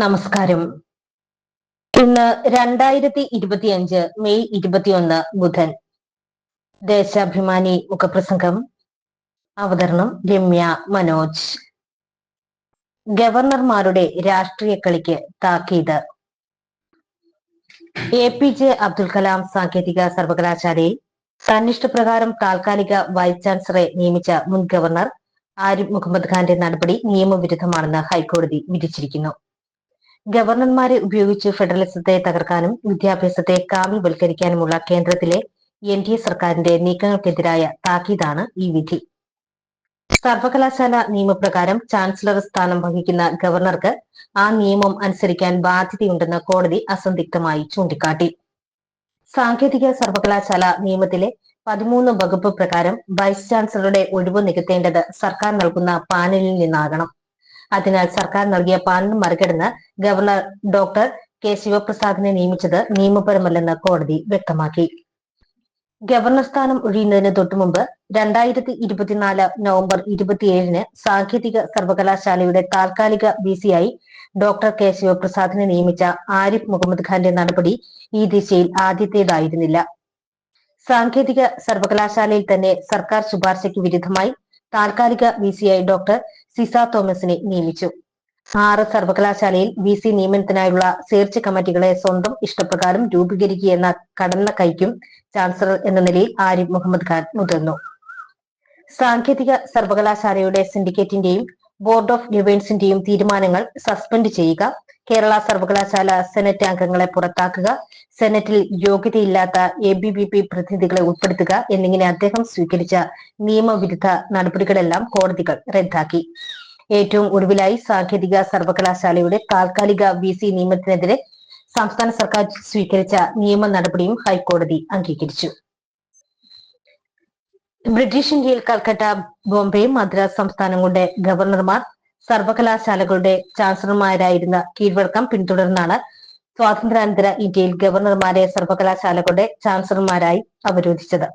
നമസ്കാരം. ഇന്ന് രണ്ടായിരത്തി ഇരുപത്തിയഞ്ച് മെയ് ഇരുപത്തിയൊന്ന് ബുധൻ. ദേശാഭിമാനി മുഖപ്രസംഗം. അവതരണം രമ്യ മനോജ്. ഗവർണർമാരുടെ രാഷ്ട്രീയ കളിക്ക് താക്കീത്. A P J Abdul Kalam സാങ്കേതിക സർവകലാശാലയിൽ തന്നിഷ്ടപ്രകാരം താൽക്കാലിക വൈസ് ചാൻസലറെ നിയമിച്ച മുൻ ഗവർണർ ആരിഫ് മുഹമ്മദ് ഖാന്റെ നടപടി നിയമവിരുദ്ധമാണെന്ന് ഹൈക്കോടതി വിധിച്ചിരിക്കുന്നു. ഗവർണർമാരെ ഉപയോഗിച്ച് ഫെഡറലിസത്തെ തകർക്കാനും വിദ്യാഭ്യാസത്തെ കാവ്യവൽക്കരിക്കാനുമുള്ള കേന്ദ്രത്തിലെ എൻ ഡി എ സർക്കാരിന്റെ നീക്കങ്ങൾക്കെതിരായ താക്കീതാണ് ഈ വിധി. സർവകലാശാല നിയമപ്രകാരം ചാൻസലർ സ്ഥാനം വഹിക്കുന്ന ഗവർണർക്ക് ആ നിയമം അനുസരിക്കാൻ ബാധ്യതയുണ്ടെന്ന് കോടതി അസന്ധിഗ്ധമായി ചൂണ്ടിക്കാട്ടി. സാങ്കേതിക സർവകലാശാല നിയമത്തിലെ പതിമൂന്ന് വകുപ്പ് പ്രകാരം വൈസ് ചാൻസലറുടെ ഒഴിവ് നികത്തേണ്ടത് സർക്കാർ നൽകുന്ന പാനലിൽ നിന്നാകണം. അതിനാൽ സർക്കാർ നൽകിയ പാനൽ മറികടന്ന് ഗവർണർ ഡോക്ടർ കെ ശിവപ്രസാദിനെ നിയമിച്ചത് നിയമപരമല്ലെന്ന് കോടതി വ്യക്തമാക്കി. ഗവർണർ സ്ഥാനം ഒഴിയുന്നതിന് തൊട്ടുമുമ്പ് രണ്ടായിരത്തി ഇരുപത്തിനാല് നവംബർ ഇരുപത്തിയേഴിന് സാങ്കേതിക സർവകലാശാലയുടെ താൽക്കാലിക വി സിയായി ഡോക്ടർ കെ ശിവപ്രസാദിനെ നിയമിച്ച ആരിഫ് മുഹമ്മദ് ഖാന്റെ നടപടി ഈ ദിശയിൽ ആദ്യത്തേതായിരുന്നില്ല. സാങ്കേതിക സർവകലാശാലയിൽ തന്നെ സർക്കാർ ശുപാർശയ്ക്ക് വിരുദ്ധമായി താൽക്കാലിക വി സിയായി ഡോക്ടർ സിസ തോമസിനെ നിയമിച്ചു. ആറ് സർവകലാശാലയിൽ വി സി നിയമനത്തിനായുള്ള സെർച്ച് കമ്മിറ്റികളെ സ്വന്തം ഇഷ്ടപ്രകാരം രൂപീകരിക്കുക എന്ന കടന്ന കൈക്കും ചാൻസലർ എന്ന നിലയിൽ ആരിഫ് മുഹമ്മദ് ഖാൻ മുതിർന്നു. സാങ്കേതിക സർവകലാശാലയുടെ സിൻഡിക്കേറ്റിന്റെയും ബോർഡ് ഓഫ് ഗവേൺസിന്റെയും തീരുമാനങ്ങൾ സസ്പെൻഡ് ചെയ്യുക. കേരള സർവകലാശാല സെനറ്റ് അംഗങ്ങളെ പുറത്താക്കുക. സെനറ്റിൽ യോഗ്യതയില്ലാത്ത എ ബി വി പി പ്രതിനിധികളെ ഉൾപ്പെടുത്തുക എന്നിങ്ങനെ അദ്ദേഹം സ്വീകരിച്ച നിയമവിരുദ്ധ നടപടികളെല്ലാം കോടതികൾ റദ്ദാക്കി. ഏറ്റവും ഒടുവിലായി സാങ്കേതിക സർവകലാശാലയുടെ താൽക്കാലിക വി സി നിയമത്തിനെതിരെ സംസ്ഥാന സർക്കാർ സ്വീകരിച്ച നിയമ നടപടിയും ഹൈക്കോടതി അംഗീകരിച്ചു. ബ്രിട്ടീഷ് ഇന്ത്യയിൽ കൽക്കട്ട ബോംബെ മദ്രാസ് സംസ്ഥാനങ്ങളുടെ ഗവർണർമാർ സർവകലാശാലകളുടെ ചാൻസലർമാരായിരുന്ന കീഴ്വഴക്കം പിന്തുടർന്നാണ് സ്വാതന്ത്ര്യാനന്തര ഇന്ത്യയിൽ ഗവർണർമാരെ സർവകലാശാലകളുടെ ചാൻസലർമാരായി അവരോധിച്ചത്.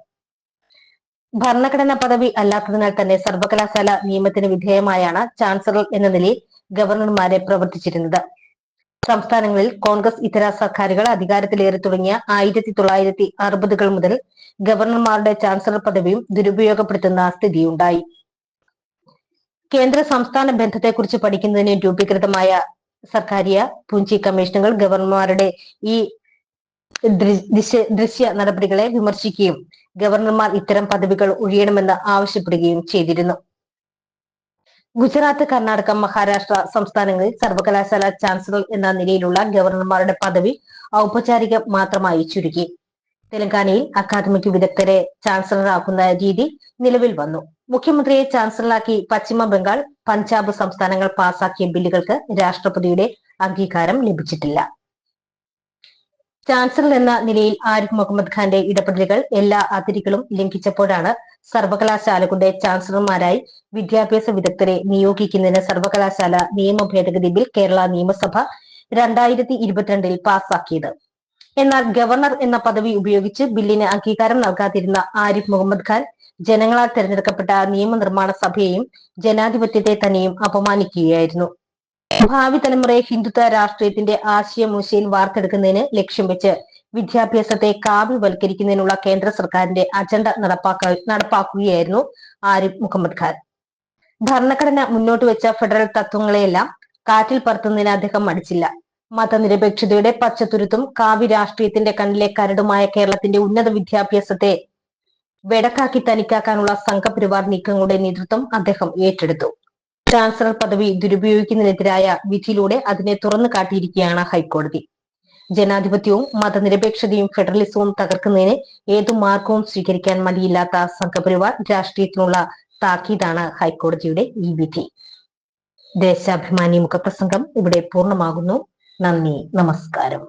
ഭരണഘടനാ പദവി അല്ലാത്തതിനാൽ തന്നെ സർവകലാശാല നിയമത്തിന് വിധേയമായാണ് ചാൻസലർ എന്ന നിലയിൽ ഗവർണർമാരെ പ്രവർത്തിച്ചിരുന്നത്. സംസ്ഥാനങ്ങളിൽ കോൺഗ്രസ് ഇതര സർക്കാരുകൾ അധികാരത്തിലേറി തുടങ്ങിയ ആയിരത്തി തൊള്ളായിരത്തി അറുപതുകൾ മുതൽ ഗവർണർമാരുടെ ചാൻസലർ പദവിയും ദുരുപയോഗപ്പെടുത്തുന്ന സ്ഥിതിയുണ്ടായി. കേന്ദ്ര സംസ്ഥാന ബന്ധത്തെക്കുറിച്ച് പഠിക്കുന്നതിന് രൂപീകൃതമായ സർക്കാരിയ പൂഞ്ചി കമ്മീഷനുകൾ ഗവർണർമാരുടെ ഈ ദൃശ്യ നടപടികളെ വിമർശിക്കുകയും ഗവർണർമാർ ഇത്തരം പദവികൾ ഒഴിയണമെന്ന് ആവശ്യപ്പെടുകയും ചെയ്തിരുന്നു. ഗുജറാത്ത് കർണാടക മഹാരാഷ്ട്ര സംസ്ഥാനങ്ങളിൽ സർവകലാശാല ചാൻസലർ എന്ന നിലയിലുള്ള ഗവർണർമാരുടെ പദവി ഔപചാരിക മാത്രമായി ചുരുക്കി. തെലങ്കാനയിൽ അക്കാദമിക് വിദഗ്ധരെ ചാൻസലറാക്കുന്ന രീതി നിലവിൽ വന്നു. മുഖ്യമന്ത്രിയെ ചാൻസലറാക്കി പശ്ചിമ ബംഗാൾ പഞ്ചാബ് സംസ്ഥാനങ്ങൾ പാസാക്കിയ ബില്ലുകൾക്ക് രാഷ്ട്രപതിയുടെ അംഗീകാരം ലഭിച്ചിട്ടില്ല. ചാൻസലർ എന്ന നിലയിൽ ആരിഫ് മുഹമ്മദ് ഖാന്റെ ഇടപെടലുകൾ എല്ലാ അതിരുകളും ലംഘിച്ചപ്പോഴാണ് സർവകലാശാലകളുടെ ചാൻസലർമാരായി വിദ്യാഭ്യാസ വിദഗ്ധരെ നിയോഗിക്കുന്നതിന് സർവകലാശാല നിയമ ഭേദഗതി ബിൽ കേരള നിയമസഭ രണ്ടായിരത്തി ഇരുപത്തിരണ്ടിൽ പാസാക്കിയത്. എന്നാൽ ഗവർണർ എന്ന പദവി ഉപയോഗിച്ച് ബില്ലിന് അംഗീകാരം നൽകാതിരുന്ന ആരിഫ് മുഹമ്മദ് ഖാൻ ജനങ്ങളാൽ തെരഞ്ഞെടുക്കപ്പെട്ട നിയമനിർമ്മാണ സഭയെയും ജനാധിപത്യത്തെ തന്നെയും അപമാനിക്കുകയായിരുന്നു. ഭാവി തലമുറയെ ഹിന്ദുത്വ രാഷ്ട്രീയത്തിന്റെ ആശയമൂശയിൽ വാർത്തെടുക്കുന്നതിന് ലക്ഷ്യം വെച്ച് വിദ്യാഭ്യാസത്തെ കാവ്യവൽക്കരിക്കുന്നതിനുള്ള കേന്ദ്ര സർക്കാരിന്റെ അജണ്ട നടപ്പാക്ക നടപ്പാക്കുകയായിരുന്നു ആരിഫ് മുഹമ്മദ് ഖാൻ. ഭരണഘടന മുന്നോട്ട് വെച്ച ഫെഡറൽ തത്വങ്ങളെയെല്ലാം കാറ്റിൽ പറത്തുന്നതിന് അദ്ദേഹം മടിച്ചില്ല. മതനിരപേക്ഷതയുടെ പച്ചത്തുരുത്തും കാവ്യ രാഷ്ട്രീയത്തിന്റെ കണ്ണിലെ കരടുമായ കേരളത്തിന്റെ ഉന്നത വിദ്യാഭ്യാസത്തെ വെടക്കാക്കി തനിക്കാക്കാനുള്ള സംഘപരിവാർ നീക്കങ്ങളുടെ നേതൃത്വം അദ്ദേഹം ഏറ്റെടുത്തു. ചാൻസലർ പദവി ദുരുപയോഗിക്കുന്നതിനെതിരായ വിധിയിലൂടെ അതിനെ തുറന്നു കാട്ടിയിരിക്കുകയാണ് ഹൈക്കോടതി. ജനാധിപത്യവും മതനിരപേക്ഷതയും ഫെഡറലിസവും തകർക്കുന്നതിന് ഏതു മാർഗവും സ്വീകരിക്കാൻ മടിയില്ലാത്ത സംഘപരിവാർ രാഷ്ട്രീയത്തിനുള്ള താക്കീതാണ് ഹൈക്കോടതിയുടെ ഈ വിധി. ദേശാഭിമാനി മുഖപ്രസംഗം ഇവിടെ പൂർണമാകുന്നു. നന്ദി നമസ്കാരം.